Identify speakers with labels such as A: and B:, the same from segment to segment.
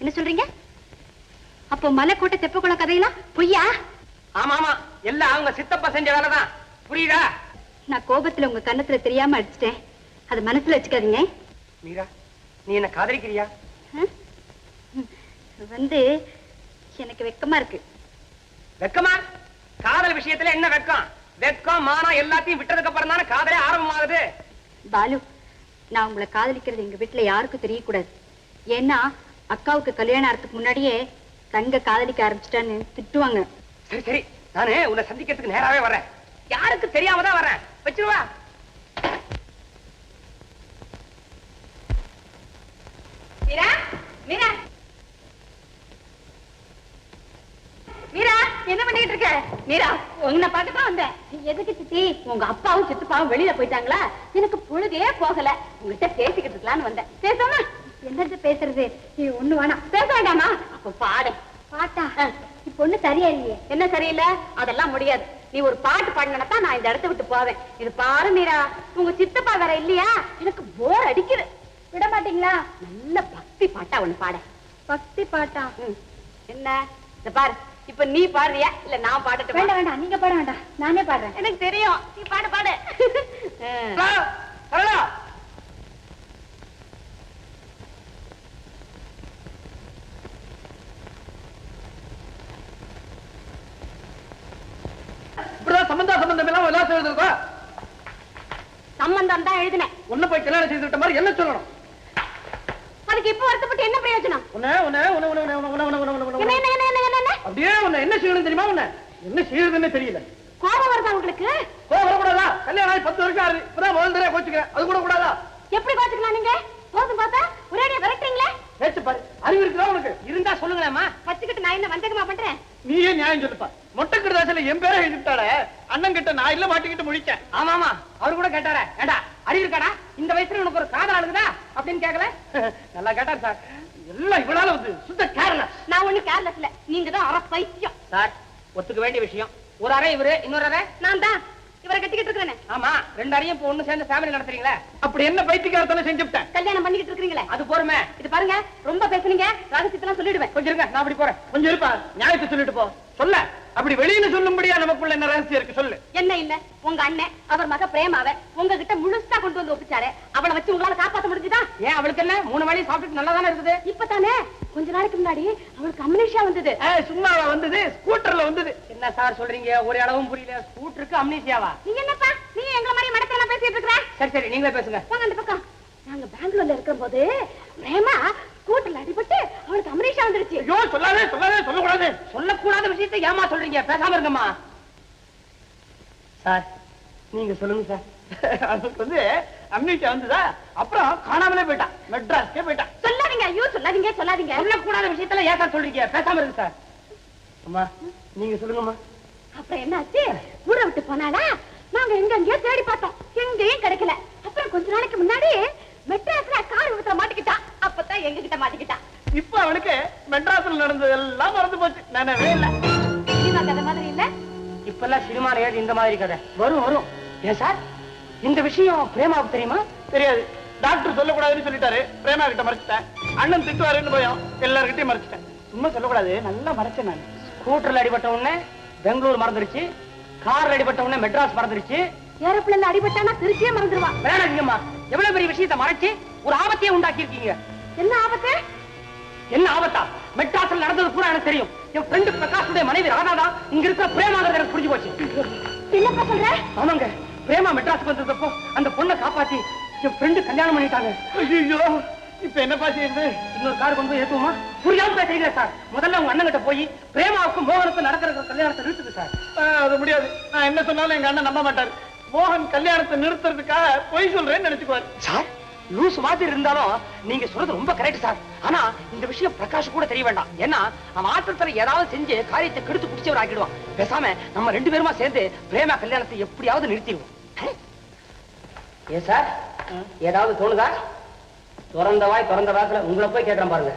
A: என்ன சொல்றீங்க? அப்போ மலைக்கோட்டை தெப்பக்குளம் கதையெல்லாம் பொய்யா?
B: ஆமா ஆமா எல்லாம் அவங்க சித்தப்பா செஞ்ச வேலைதான். புரியுதா?
A: நான் கோபத்துல உங்க கன்னத்துல தெரியாம அடிச்சிட்டேன். அதை மனசுல வச்சுக்காதீங்க.
B: மீரா நீ என்ன காதலிக்கிறியா.
A: வந்து எனக்கு வெக்கமா இருக்கு.
B: வெக்கமா? காதல் விஷயத்துல என்ன வெக்கம்? வெக்கம் மானம் எல்லாத்தையும் விட்டதுக்கு அப்புறம் தானே காதலே ஆரம்பமாகுது.
A: பாலு நான் உங்களை காதலிக்கிறது எங்க வீட்டுல யாருக்கும் தெரியக்கூடாது. ஏன்னா அக்காவுக்கு கல்யாணம் ஆகிறதுக்கு முன்னாடியே தங்க காதலிக்க ஆரம்பிச்சிட்டான்னு திட்டுவாங்க.
B: சரி சரி. நானு உன்னை சந்திக்கிறதுக்கு நேராவே வரேன். யாருக்கு தெரியாம தான் வரேன். வச்சிருவா.
A: மீரா மீரா. மீரா என்ன பண்ணிட்டு இருக்க? மீரா உன்னை பார்க்க தான் வந்தேன் எதுக்கு சித்தி? உங்க அப்பாவும் சித்தப்பாவும் வெளியில போயிட்டாங்களா? எனக்கு பொழுதே போகல. உங்ககிட்ட பேசிக்கிட்டு இருக்கலாம்னு வந்தேன். பேசாம. என்னது பேசுறது? நீ ஒண்ணு வேணாம் பேச வேண்டாமா? அப்ப பாடு. பாட்டா? இப்ப ஒண்ணு சரியா இல்லையே என்ன சரியில்லை? அதெல்லாம் முடியாது. நீ ஒரு பாட்டு பாடினா தான் நான் இந்த இடத்த விட்டு போவேன். இது பாரு மீரா. உங்க சித்தப்பா வேற இல்லையா? எனக்கு போர் அடிக்குது. விட மாட்டீங்களா? நல்ல பக்தி பாட்டா ஒண்ணு பாட. பக்தி பாட்டா? என்ன? இந்த பாரு. இப்ப நீ பாடுறியா? இல்ல நான் பாடட்டும்? வேண்டாம் வேண்டாம். நீங்க பாட வேண்டாம். நானே பாடுறேன். எனக்கு தெரியும். நீ பாடு பாடு.
B: சம்பந்தம் இல்லாம எழுதுறதா
A: சம்பந்தம் தான் எழுதினேன்.
B: உன்ன போய் கல்யாணம் செய்து விட்ட மாதிரி என்ன சொல்லணும்?
A: அதுக்கு இப்ப வருத்தப்பட்டு என்ன பிரயோஜனம்?
B: அப்படியே உன்ன என்ன செய்யணும் தெரியுமா உன்ன? என்ன செய்யறதுன்னு தெரியல.
A: கோபம் வருதா உங்களுக்கு?
B: கோபம் வரக்கூடாதா? கல்யாணம் ஆகி பத்து வருஷம் ஆறு இப்பதான் முதல் தடவை கோச்சுக்கிறேன். அது கூட கூடாதா?
A: எப்படி கோச்சுக்கலாம் நீங்க? போதும் பார்த்தா. ஒரேடியா விரட்டுறீங்களா?
B: பேச்சு பாரு. அறிவு இருக்குதா உனக்கு? இருந்தா சொல்லுங்களேம்மா.
A: கத்துக்கிட்டு நான் என்ன வஞ்சகமா பண்றேன்?
B: நீயே நியாயம் சொல்லுப்பா. மொட்டை கிருதாசில என் பேரை எழுதிட்டாளே அண்ணன் கிட்ட நான் இல்ல மாட்டிக்கிட்டு முடிச்சேன் ஆமா ஆமா அவரு கூட கேட்டாரே ஏண்டா அறிவு இருக்காடா? இந்த வயசுல உனக்கு ஒரு காதல் அழுகுதா? அப்படின்னு கேட்கல நல்லா கேட்டார் சார். எல்லாம் இவளால வந்து சுத்த கேரளஸ்
A: நான் ஒண்ணு கேர்லெஸ் இல்ல. நீங்க தான் அரை பைத்தியம்
B: சார் ஒத்துக்க வேண்டிய விஷயம். ஒரு அறை இவரு இன்னொரு அறை?
A: நான் தான். இவரை கட்டிக்கிட்டு இருக்கிறேன்.
B: ஆமா ரெண்டு அறையும் இப்ப ஒண்ணு சேர்ந்து ஃபேமிலி நடத்துறீங்களே? அப்படி என்ன பைத்தியக்காரத்தனை செஞ்சுட்டேன்
A: கல்யாணம் பண்ணிக்கிட்டு இருக்கீங்களே
B: அது போருமே.
A: இது பாருங்க ரொம்ப பேசுனீங்க ரகசியத்தெல்லாம் சொல்லிடுவேன்.
B: கொஞ்சம் இருங்க நான் அப்படி போறேன். கொஞ்சம் இருப்பா. நியாயத்தை சொல்லிட்டு போ. சொல்ல. அப்படி வெளியில சொல்லும்படியா நமக்குள்ள என்ன ரகசியம் இருக்கு சொல்லு.
A: என்ன இல்ல? உங்க அண்ணன் அவர் மக பிரேமாவ உங்ககிட்ட முழுசா கொண்டு வந்து ஒப்பிச்சாரு. அவளை வச்சு உங்களால காப்பாத்த முடிஞ்சுதா?
B: ஏன் அவளுக்கு என்ன? மூணு வேலையும் சாப்பிட்டுட்டு நல்லா தானே இருக்குது?
A: இப்பதானே? கொஞ்ச நாளைக்கு முன்னாடி அவளுக்கு அம்னேஷா வந்தது.
B: சும்மாவா வந்தது? ஸ்கூட்டர்ல வந்தது. என்ன சார் சொல்றீங்க? ஒரு அளவும் புரியல. ஸ்கூட்டருக்கு அம்னீசியாவா
A: நீங்க என்னப்பா? நீங்க எங்கள மாதிரி மடத்தெல்லாம் பேசிட்டு இருக்கிற?
B: சரி சரி நீங்களே பேசுங்க.
A: போங்க அந்த பக்கம். நாங்க பெங்களூர்ல இருக்கிற போது பிரேமா ஸ்கூட்டர்ல அடிபட்டு அவளுக்கு அம்னேஷா வந்துருச்சு.
B: ஐயோ சொல்லாதே சொல்லாதே சொல்லக்கூடாது. சொல்லக்கூடாத விஷயத்தை ஏமா சொல்றீங்க பேசாம இருங்கம்மா. சார் நீங்க சொல்லுங்க சார். அதுக்கு வந்து அம்னீசியா வந்ததா? அப்புறம் காணாமலே போயிட்டான். மெட்ராஸ்க்கே போயிட்டான்.
A: சொல்லாதீங்க ஐயோ சொல்லாதீங்க சொல்லாதீங்க.
B: சொல்லக்கூடாத விஷயத்துல ஏன் சார் சொல்றீங்க? பேசாம இருக்கு சார். அம்மா நீங்க சொல்லுங்கம்மா.
A: அப்புறம் என்னாச்சு? ஊரை விட்டு போனாளா நாங்க எங்க எங்கேயோ தேடி பார்த்தோம் எங்கேயும் கிடைக்கல அப்புறம் கொஞ்ச நாளைக்கு முன்னாடி மெட்ராஸ்ல கார் விபத்துல மாட்டிக்கிட்டா அப்பதான் எங்க கிட்ட மாட்டிக்கிட்டா
B: இப்ப அவனுக்கு மெட்ராஸ்ல நடந்தது எல்லாம் நினைவே இல்ல.
A: சினிமா கதை மாதிரி இல்ல?
B: இப்பெல்லாம் சினிமால ஏது இந்த மாதிரி கதை. வரும் வரும். ஏன் சார்? இந்த விஷயம் பிரேமாவுக்கு தெரியுமா? தெரியாது. டாக்டர் சொல்லக்கூடாதுன்னு சொல்லிட்டாரு. பிரேமா கிட்ட மறைச்சிட்டேன். அண்ணன் திட்டுவாருன்னு பயம். எல்லார்கிட்டயும் மறைச்சிட்டேன். சும்மா சொல்லக்கூடாது. நல்லா மறைச்சேன் நான். ஸ்கூட்டர்ல அடிபட்ட உடனே பெங்களூர் மறந்துருச்சு. கார்ல அடிபட்ட உடனே மெட்ராஸ் மறந்துருச்சு.
A: ஏரோப்ளேன்ல அடிபட்டானா திருச்சியே மறந்துடுவா
B: வேணாங்கம்மா எவ்வளவு பெரிய விஷயத்தை மறைச்சு ஒரு ஆபத்தையே உண்டாக்கி இருக்கீங்க
A: என்ன ஆபத்து?
B: என்ன ஆபத்தா? மெட்ராஸ்ல நடந்தது பூரா எனக்கு தெரியும். என் ஃப்ரெண்டு பிரகாஷுடைய மனைவி ராதா இங்க இருக்கிற பிரேமாங்கிறது எனக்கு புரிஞ்சு போச்சு.
A: என்னப்பா சொல்ற?
B: ஆமாங்க. பிரேமா மெட்ராஸ்க்கு வந்ததப்போ அந்த பொண்ணை காப்பாத்தி என் ஃப்ரெண்டு கல்யாணம் பண்ணிட்டாங்க. ஐயோ இப்ப என்னப்பா செய்யுது இன்னொரு கார் கொண்டு போய் ஏத்துவோமா? புரியாம பேசுறீங்க சார். முதல்ல உங்க அண்ணன் கிட்ட போய் பிரேமாவுக்கும் மோகனுக்கும் நடக்கிற கல்யாணத்தை நிறுத்துது சார். அது முடியாது. நான் என்ன சொன்னாலும் எங்க அண்ணன் நம்ப மாட்டாரு. மோகன் கல்யாணத்தை நிறுத்துறதுக்காக பொய் சொல்றேன்னு நினைச்சுக்குவாரு. சார் லூஸ் மாதிரி இருந்தாலும் நீங்க சொல்றது ரொம்ப கரெக்ட் சார். ஆனா இந்த விஷயம் பிரகாஷ் கூட தெரிய வேண்டாம். ஏன்னா அவன் ஆத்திரத்துல ஏதாவது செஞ்சு காரியத்தை கெடுத்து குடிச்சவர் ஆக்கிடுவான். பேசாம நம்ம ரெண்டு பேருமா சேர்ந்து பிரேமா கல்யாணத்தை எப்படியாவது நிறுத்திடுவோம். ஏ சார்? ஏதாவது தோணுதா? திறந்த வாய் திறந்த வாக்குல உங்களை போய் கேட்கறேன் பாருங்க.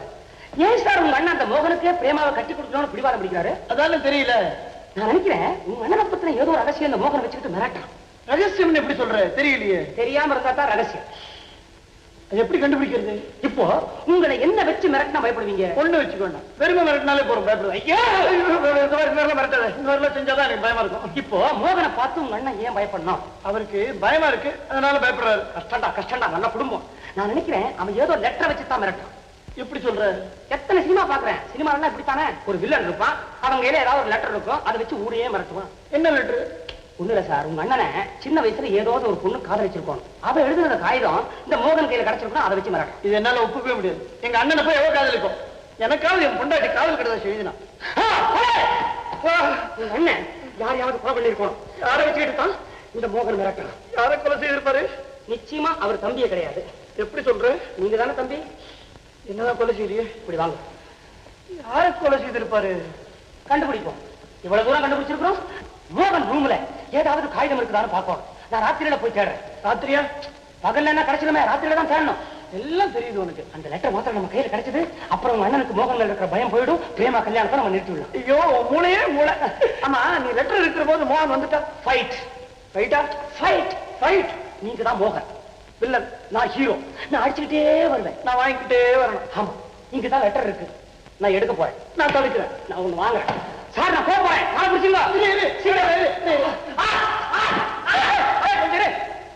B: ஏன் சார் உங்க அண்ணன் அந்த மோகனுக்கே பிரேமாவை கட்டி கொடுக்கணும்னு பிடிவாதம் பிடிக்கிறாரு? அதால தெரியல. நான் நினைக்கிறேன் உங்க அண்ணனை பத்தின ஏதோ ஒரு ரகசியம் இந்த மோகனை வச்சுக்கிட்டு மிரட்டான் ரகசியம் எப்படி சொல்ற? தெரியலையே. தெரியாம இருந்தா தான் ரகசியம்.
C: எப்படி கண்டுபிடிக்கிறது?
B: இப்போ உங்களை என்ன வச்சு மிரட்டினா பயப்படுவீங்க?
C: ஒண்ணு வச்சுக்கோண்டா வெறுமை மிரட்டினாலே போறோம் பயப்படுவேன் இந்த மாதிரிலாம் செஞ்சாதான் எனக்கு பயமா இருக்கும்.
B: இப்போ மோகனை பார்த்து உங்க அண்ணன் ஏன் பயப்படணும்?
C: அவருக்கு பயமா இருக்கு அதனால பயப்படுறாரு.
B: கஷ்டம்டா கஷ்டம்டா நல்ல குடும்பம். நான் நினைக்கிறேன் அவன் ஏதோ லெட்டரை வச்சு தான் மிரட்டான்
C: எப்படி சொல்ற?
B: எத்தனை சினிமா பாக்குறேன் சினிமா எல்லாம் இப்படித்தானே? ஒரு வில்லன் இருப்பான். அவங்க கையில ஏதாவது ஒரு லெட்டர் இருக்கும் அதை வச்சு ஊரையே மிரட்டுவான்.
C: என்ன லெட்டர்
B: ஒண்ணு இல்ல சார் உங்க அண்ணனை சின்ன வயசுல ஏதோ ஒரு பொண்ணு காதலிச்சிருக்கோம் அவ எழுதுன காகிதம் இந்த மோகன் கையில கிடைச்சிருக்கோம் அதை வச்சு மிரட்டும்
C: இது என்னால ஒப்புக்கவே முடியாது. எங்க அண்ணனை போய் எவ்வளவு காதலிக்கும் எனக்காவது என் பொண்டாட்டி காதல் கடிதம் எழுதினா.
B: உங்க அண்ணன் யாரையாவது கொலை பண்ணிருக்கணும் யாரை வச்சுக்கிட்டு தான் இந்த மோகன் மிரட்டணும்
C: யாரை கொலை செய்திருப்பாரு?
B: நிச்சயமா அவர் தம்பியே கிடையாது.
C: எப்படி சொல்ற?
B: நீங்க தானே தம்பி?
C: என்னதான் கொலை செய்யறியே
B: இப்படி வாங்க.
C: யாரை கொலை செய்திருப்பாரு?
B: கண்டுபிடிப்போம். இவ்வளவு தூரம் கண்டுபிடிச்சிருக்கிறோம். மோகன் ரூம்ல ஏதாவது காகிதம் இருக்குதான்னு பார்ப்போம். நான் ராத்திரியில போய் தேடுறேன்.
C: ராத்திரியா?
B: பகல்ல என்ன கிடைச்சிருமே ராத்திரியில தான் தேடணும்.
C: எல்லாம் தெரியுது உனக்கு.
B: அந்த லெட்டர் மாத்திரம் நம்ம கையில கிடைச்சது அப்புறம் உங்க அண்ணனுக்கு மோகன் மேல இருக்கிற பயம் போயிடும் பிரேமா கல்யாணத்தை நம்ம நிறுத்தி விடலாம்
C: ஐயோ மூளையே மூளை. ஆமா நீ லெட்டர் இருக்கிற போது மோகன் வந்துட்டா?
B: ஃபைட்
C: ரைட்டா
B: ஃபைட்
C: ஃபைட்
B: நீங்க தான் மோகன்.
C: வில்லன்
B: நான் ஹீரோ நான் அடிச்சுக்கிட்டே வருவேன்.
C: நான் வாங்கிக்கிட்டே வரணும்.
B: ஆமா இங்க தான் லெட்டர் இருக்கு. நான் எடுக்க போறேன்.
C: நான் தவிக்கிறேன்.
B: நான் ஒண்ணு வாங்குறேன். சார் நான் போக போறேன் நான் பிடிச்சிங்க
C: இரு, இரு, சீக்கிரம் இரு, இரு. ஏய், கொஞ்சம் இரு.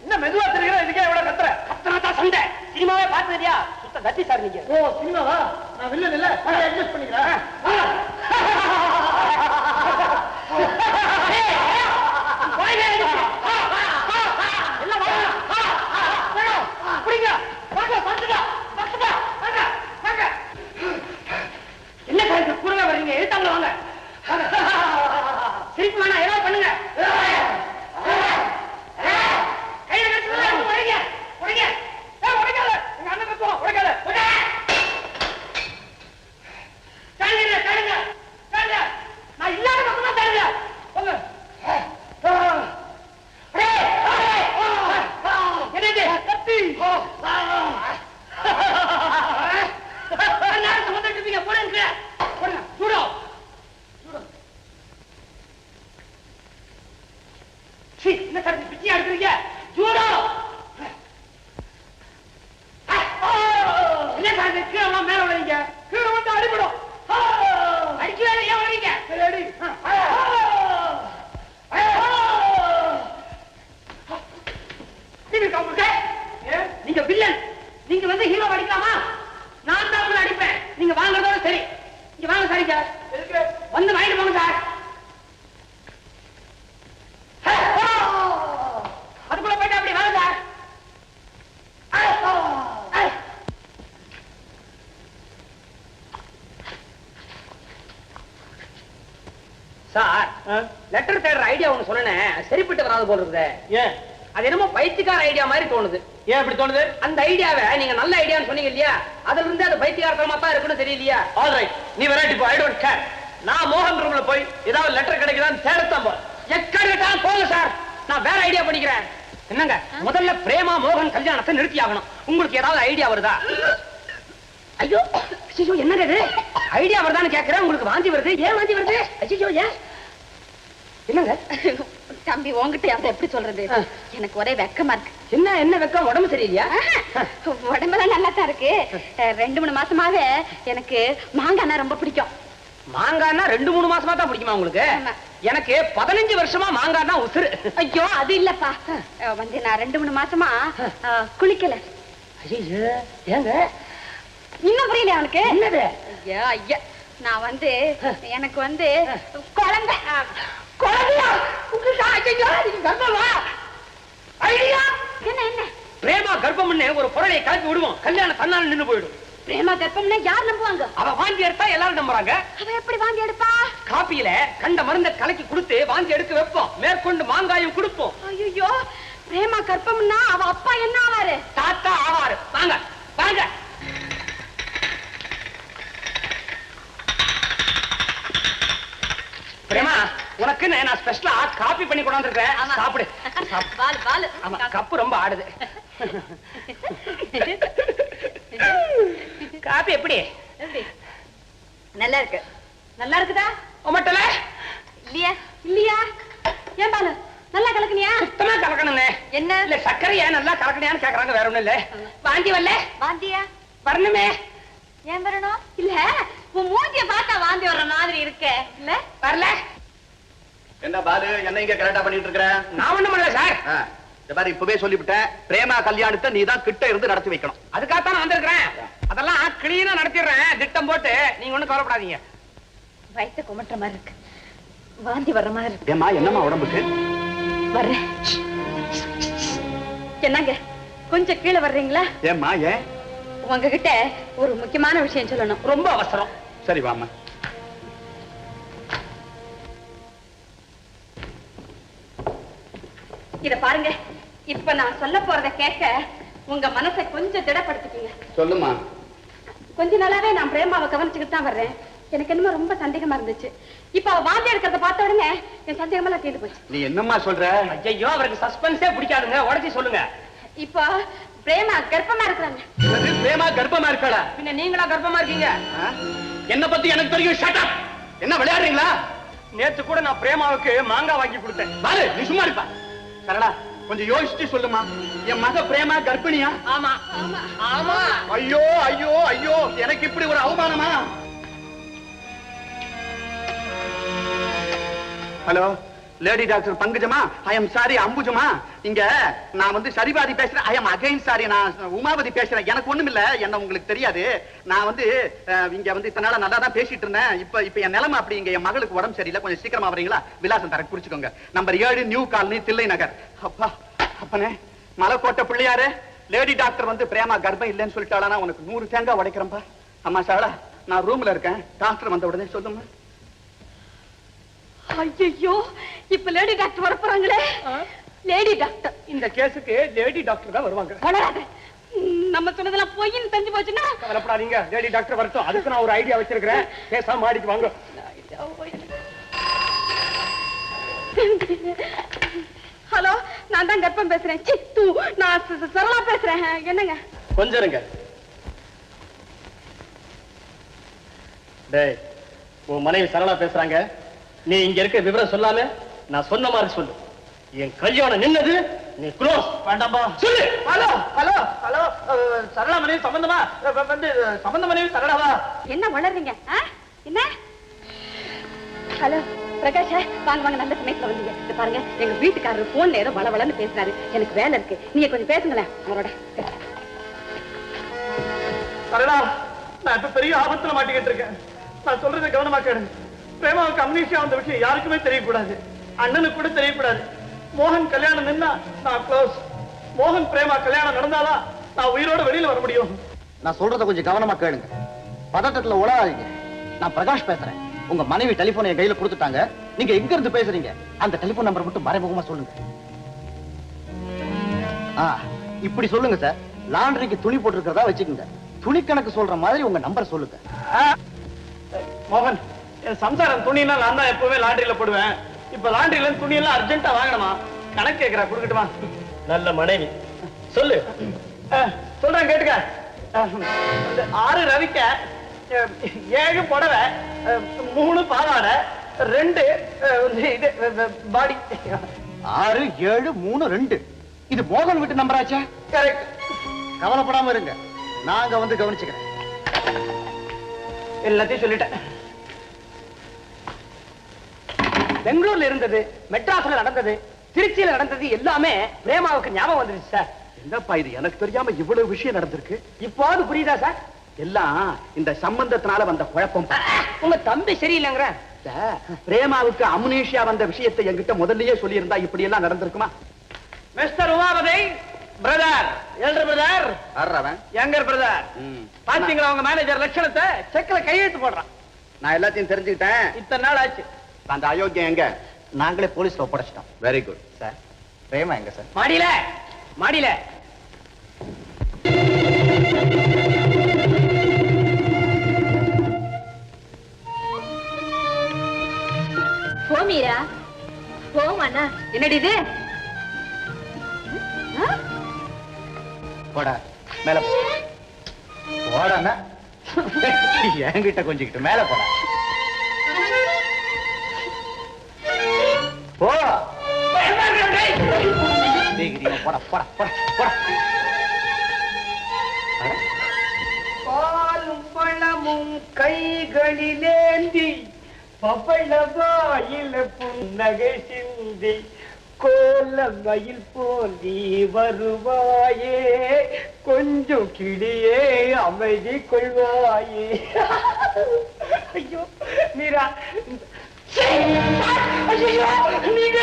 C: என்ன மெதுவா தெரியுற இதுக்கே எவ்வளவு கத்துற.
B: தான் சண்டை. சினிமாவே பார்த்ததியா சுத்த கத்தி சார் நீங்க.
C: ஓ சினிமாவா? நான் வில்லன் இல்ல. அட்ஜஸ்ட் பண்ணிக்கிறேன்
B: என்ன சார் இது கூடவே வர்றீங்க எழுத்தாங்க வாங்க திருப்பி வேணா ஏதாவது பண்ணுங்க கையில கட்டுறதா இருக்கு, உடைங்க, உடைங்க. ஏய், உடைக்காத. எங்க அண்ணன் கத்துவான், உடைக்காத, உடை. தள்ளுங்க, தள்ளுங்க, தள்ளுங்க. நான் இல்லாத பக்கமா தள்ளுங்க. போங்க. அடே, அடே. என்னது? கத்தி. எல்லாரும் சுமந்துட்டு இருப்பீங்க, போடுங்க. போடுங்க, சூடோ. சீ, என்ன சார் இது பிச்சையா எடுக்கிறீங்க? ஜூடோ. என்ன சார் இது கீழே எல்லாம் மேல விழுறீங்க? கீழே வந்து அடிபடும். அடிக்கவே இல்லை, ஏன் விழுறீங்க? சரி, அடி. இது உங்களுக்கு? நீங்க வில்லன் நீங்க வந்து ஹீரோ அடிக்கலாமா? நான் தான் உங்களை அடிப்பேன். நீங்க வாங்குறதோட சரி. இங்க வாங்க சாரி சார் வந்து வாங்கிட்டு போங்க சார் அதுக்குள்ள போயிட்டு அப்படி வாங்க சார் சார் லெட்டர் தேடுற ஐடியா ஒண்ணு சொன்னேன். சரிப்பட்டு வராது போல இருக்குது.
C: ஏன்?
B: அது என்னமோ பைத்தியக்கார ஐடியா மாதிரி தோணுது.
C: ஏன் இப்படி தோணுது?
B: அந்த ஐடியாவை நீங்க நல்ல ஐடியான்னு சொன்னீங்க இல்லையா? அதுல இருந்து அது பைத்தியகாரத்தனமா தான் இருக்குன்னு தெரியலையா
C: ஆல் ரைட் நீ வெரைட்டி போ ஐ டோன்ட் கேர் நான் மோகன் ரூம்ல போய் ஏதாவது லெட்டர் கிடைக்குதான்னு தேடத்தான் போ
B: எக்கடிட்டாலும் போங்க சார் நான் வேற ஐடியா பண்ணிக்கிறேன். என்னங்க? முதல்ல பிரேமா மோகன் கல்யாணத்தை நிறுத்தி ஆகணும். உங்களுக்கு ஏதாவது ஐடியா வருதா? ஐயோ ஐயோ என்னங்க இது? ஐடியா வருதான்னு கேக்குறேன். உங்களுக்கு வாந்தி வருது. ஏன் வாந்தி வருது? ஐயோ ஏன்? என்னங்க?
A: தம்பி உன்கிட்ட அதை எப்படி சொல்றது. எனக்கு ஒரே வெக்கமா இருக்கு.
B: என்ன என்ன வெக்கம்? உடம்பு சரியில்லையா?
A: உடம்பெல்லாம் நல்லா தான் இருக்கு ரெண்டு மூணு மாசமாவே எனக்கு மாங்காய்னா ரொம்ப பிடிக்கும்.
B: மாங்காய்னா ரெண்டு மூணு மாசமா தான் பிடிக்குமா உங்களுக்கு. எனக்கு பதினஞ்சு வருஷமா மாங்காய்னா உசுரு
A: ஐயோ அது இல்லப்பா. வந்து நான் ரெண்டு மூணு மாசமா குளிக்கல.
B: ஐயோ ஏங்க?
A: இன்னும் புரியல அவனுக்கு
B: என்னது?
A: ஐயா ஐயா நான் வந்து எனக்கு வந்து குழந்தை. குழந்தையா
B: உங்களுக்கு ஐயோ, நீங்க கர்ப்பமா ஐடியா?
A: என்ன என்ன?
B: பிரேமா கர்ப்பம்னு ஒரு பொருளை கலப்பி விடுவோம். கல்யாணம் தன்னால நின்னு போயிடும்.
A: பிரேமா கர்ப்பம்னா யார் நம்புவாங்க?
B: அவ வாந்தி எடுத்தா எல்லாரும் நம்புறாங்க.
A: அவ எப்படி வாங்கி எடுப்பா?
B: காப்பியில கண்ட மருந்த கலக்கி கொடுத்து வாந்தி எடுக்க வைப்போம். மேற்கொண்டு மாங்காயும் கொடுப்போம்.
A: ஐயோ பிரேமா கர்ப்பம்னா அவ அப்பா என்ன ஆவாரு?
B: தாத்தா ஆவாரு. வாங்க வாங்க பிரேமா உனக்கு நான் ஸ்பெஷலா காப்பி பண்ணி கொண்டாந்துருக்கேன்
A: ஆமா.
B: சாப்பிடு.
A: பால் பால்
B: ஆமா கப்பு ரொம்ப ஆடுது. காப்பி எப்படி?
A: நல்லா இருக்கு. நல்லா இருக்குதா?
B: உமட்டல
A: இல்லையா. இல்லையா? ஏன் பாலு? நல்லா கலக்குனியா?
B: சுத்தமா கலக்கணும்னே.
A: என்ன?
B: இல்ல சர்க்கரையா நல்லா கலக்கணையான்னு கேக்குறாங்க வேற ஒண்ணும் இல்ல. வாந்தி வரல?
A: வாந்தியா?
B: வரணுமே.
A: ஏன் வரணும்? இல்ல உன் மூஞ்சிய பார்த்தா வாந்தி வர்ற மாதிரி இருக்க. இல்ல?
B: வரல?
D: என்ன பாலு என்ன இங்க கரெக்டா பண்ணிட்டு இருக்கிற
B: நான் ஒண்ணும் பண்ணல சார்.
D: இந்த மாதிரி இப்பவே சொல்லிவிட்டேன். பிரேமா கல்யாணத்தை நீ தான் கிட்ட இருந்து நடத்தி வைக்கணும்.
B: அதுக்காகத்தான் நான் வந்திருக்கிறேன். அதெல்லாம் கிளீனா நடத்திடுறேன். திட்டம் போட்டு நீங்க ஒண்ணும் கவலைப்படாதீங்க.
A: வயிற்று குமட்டுற மாதிரி இருக்கு. வாந்தி வர்ற மாதிரி இருக்கு.
D: ஏமா என்னம்மா உடம்புக்கு?
A: வர்றேன். என்னங்க கொஞ்சம் கீழே வர்றீங்களா?
D: ஏம்மா ஏன்?
A: உங்ககிட்ட ஒரு முக்கியமான விஷயம் சொல்லணும்.
B: ரொம்ப அவசரம்.
D: சரி வாம்மா.
A: இத பாருங்க. இப்ப நான் சொல்ல போறத கேட்க உங்க மனசை கொஞ்சம் திடப்படுத்திக்கீங்க.
D: சொல்லுமா?
A: கொஞ்ச நாளாவே நான் பிரேமாவை கவனிச்சுக்கிட்டு தான் வர்றேன். எனக்கு என்னமோ ரொம்ப சந்தேகமா இருந்துச்சு. இப்ப அவ வாந்தி எடுக்கிறத பார்த்த உடனே என் சந்தேகமெல்லாம் தீர்ந்து போச்சு.
D: நீ என்னம்மா சொல்ற?
B: ஐயோ அவருக்கு சஸ்பென்ஸே பிடிக்காதுங்க. உடச்சி சொல்லுங்க.
A: இப்போ பிரேமா கர்ப்பமா இருக்கிறாங்க.
D: பிரேமா கர்ப்பமா இருக்காளா?
B: பின்ன நீங்களா கர்ப்பமா இருக்கீங்க?
D: என்ன பத்தி எனக்கு தெரியும். ஷட் அப் என்ன விளையாடுறீங்களா?
B: நேத்து கூட நான் பிரேமாவுக்கு மாங்காய் வாங்கி கொடுத்தேன்.
D: பாலு நீ சும்மா இருப்பா. சரடா கொஞ்சம் யோசிச்சு சொல்லுமா. என் மக பிரேமா கர்ப்பிணியா?
B: ஆமா. ஆமா.
D: ஐயோ ஐயோ ஐயோ எனக்கு இப்படி ஒரு அவமானமா? ஹலோ லேடி டாக்டர் பங்குஜமா? ஐ எம் சாரி அம்புஜமா? இங்க நான் வந்து சரிபாதி பேசுறேன். ஐ எம் அகைன் சாரி நான் உமாபதி பேசுறேன். எனக்கு ஒண்ணும் இல்ல. என்ன உங்களுக்கு தெரியாது. நான் வந்து இங்க வந்து இத்தனை நாளா நல்லா தான் பேசிட்டு இருந்தேன். இப்ப இப்ப என் நிலைமை அப்படி. இங்க என் மகளுக்கு உடம்பு சரியில்லை. கொஞ்சம் சீக்கிரமா வரீங்களா? விலாசம் தர குறிச்சுக்கோங்க நம்பர் ஏழு நியூ காலனி தில்லை நகர். அப்பா அப்பனே மலைக்கோட்டை பிள்ளையாரு. லேடி டாக்டர் வந்து பிரேமா கர்ப்பம் இல்லைன்னு சொல்லிட்டாளா? உனக்கு நூறு தேங்காய் உடைக்கிறேன்பா அம்மா சாரா நான் ரூம்ல இருக்கேன். டாக்டர் வந்த உடனே சொல்லுமா
A: ஐயோ இப்ப லேடி டாக்டர் வர போறாங்களே லேடி டாக்டர்
B: இந்த கேஸுக்கு லேடி டாக்டர் தான் வருவாங்க.
A: வளராத நம்ம சொன்னதெல்லாம் பொய்ன்னு தெரிஞ்சு போச்சுன்னா?
B: கவலைப்படாதீங்க. லேடி டாக்டர் வரட்டும். அதுக்கு நான் ஒரு ஐடியா வச்சிருக்கிறேன். பேசாம மாடிக்கு வாங்க.
A: ஹலோ நான் தான் கர்ப்பம் பேசுறேன். சித்து நான் சரளா பேசுறேன். என்னங்க?
D: கொஞ்சம் இருங்க. டேய் உன் மனைவி சரளா பேசுறாங்க. நீ இங்க இருக்க விவரம் சொல்லாம நான் சொன்ன மாதிரி சொல்லு. என் கல்யாணம் நின்னது நீ க்ளோஸ் வேண்டாம்பா. சொல்லு.
B: ஹலோ ஹலோ ஹலோ சரளா மனைவி சம்பந்தமா? வந்து சம்பந்த மனைவி சரளாவா
A: என்ன வளர்றீங்க? என்ன? ஹலோ பிரகாஷ் வாங்க வாங்க நல்ல சமயத்துல வந்தீங்க. பாருங்க எங்க வீட்டுக்காரர் போன்ல ஏதோ வளவளன்னு பேசுறாரு. எனக்கு வேலை இருக்கு. நீங்க கொஞ்சம் பேசுங்களேன் அவரோட.
B: சரளா நான் இப்ப பெரிய ஆபத்துல மாட்டிக்கிட்டு இருக்கேன். நான் சொல்றதை கவனமா கேடு பிரேமாவுக்கு அம்னீஷியா வந்த விஷயம் யாருக்குமே தெரியக்கூடாது. அண்ணனுக்கு கூட தெரியக்கூடாது. மோகன் கல்யாணம் நின்னா நான் க்ளோஸ் மோகன் பிரேமா கல்யாணம் நடந்தாதான் நான் உயிரோட வெளியில வர முடியும்?
E: நான் சொல்றத கொஞ்சம் கவனமா கேளுங்க. பதட்டத்துல உளறாதீங்க நான் பிரகாஷ் பேசுறேன். உங்க மனைவி டெலிபோன் என் கையில கொடுத்துட்டாங்க. நீங்க எங்க இருந்து பேசுறீங்க? அந்த டெலிபோன் நம்பர் மட்டும் மறைமுகமா சொல்லுங்க. ஆ இப்படி சொல்லுங்க சார். லாண்டரிக்கு துணி போட்டிருக்கிறதா வச்சுக்கோங்க. துணி கணக்கு சொல்ற மாதிரி உங்க நம்பர் சொல்லுங்க.
B: மோகன் என் சம்சாரம் துணினா நான் தான் எப்பவுமே லாண்டரியில போடுவேன். இப்ப லாண்டரியில இருந்து துணி எல்லாம் அர்ஜென்ட்டா வாங்கணுமா? கணக்கு கேக்குறா கொடுக்கட்டுமா?
D: நல்ல மனைவி. சொல்லு.
B: சொல்றேன் கேட்டுக்க. ஆறு ரவிக்க ஏழு புடவை மூணு பாவாடை ரெண்டு இது பாடி
E: ஆறு ஏழு மூணு ரெண்டு. இது மோகன் வீட்டு நம்பராச்சே
B: கரெக்ட்
E: கவலைப்படாம இருங்க. நாங்க வந்து கவனிச்சுக்கிறேன்.
B: எல்லாத்தையும் சொல்லிட்டேன். பெங்களூர்ல இருந்தது மெட்ராஸ்ல நடந்தது திருச்சியில நடந்தது எல்லாமே பிரேமாவுக்கு ஞாபகம் வந்துருச்சு சார்.
D: என்னப்பா இது? எனக்கு தெரியாம இவ்வளவு விஷயம் நடந்திருக்கு.
B: இப்போது புரியுதா சார்?
D: எல்லாம் இந்த சம்பந்தத்தினால வந்த குழப்பம்.
B: உங்க தம்பி சரியில்லைங்கிற.
D: சார், பிரேமாவுக்கு அம்னீஷியா வந்த விஷயத்தை என்கிட்ட முதல்லயே சொல்லியிருந்தா இப்படி எல்லாம் நடந்திருக்குமா?
B: Mister Umapathi brother. Elder brother.
D: ஆடுறவன்
B: younger brother. பாத்தீங்களா உங்க மேனேஜர் லட்சணத்தை? செக்ல கையெழுத்து போடுறான்.
D: நான் எல்லாத்தையும் தெரிஞ்சுக்கிட்டேன்.
B: இத்தனை நாள் ஆச்சு.
D: அந்த அயோக்கியம் எங்க?
E: நாங்களே போலீஸ்ல ஒப்படைச்சிட்டோம்.
D: வெரி குட்
E: சார் பிரேமா எங்க சார்?
B: மாடியில மாடியில.
A: போ மீரா. போமாண்ணா என்னடி இது?
E: போடா மேல. போடாண்ணா என்கிட்ட கொஞ்சிக்கிட்டு மேல போடா. போட போட போட போட.
F: பாலும் பழமும் கைகளிலேந்தி பவளவாயில புன்னகை சிந்தி கோல மயில் போந்தி வருவாயே கொஞ்சம் கிளியே அமைதி கொள்வாயே. ஐயோ மீரா. ஐயோ நீங்க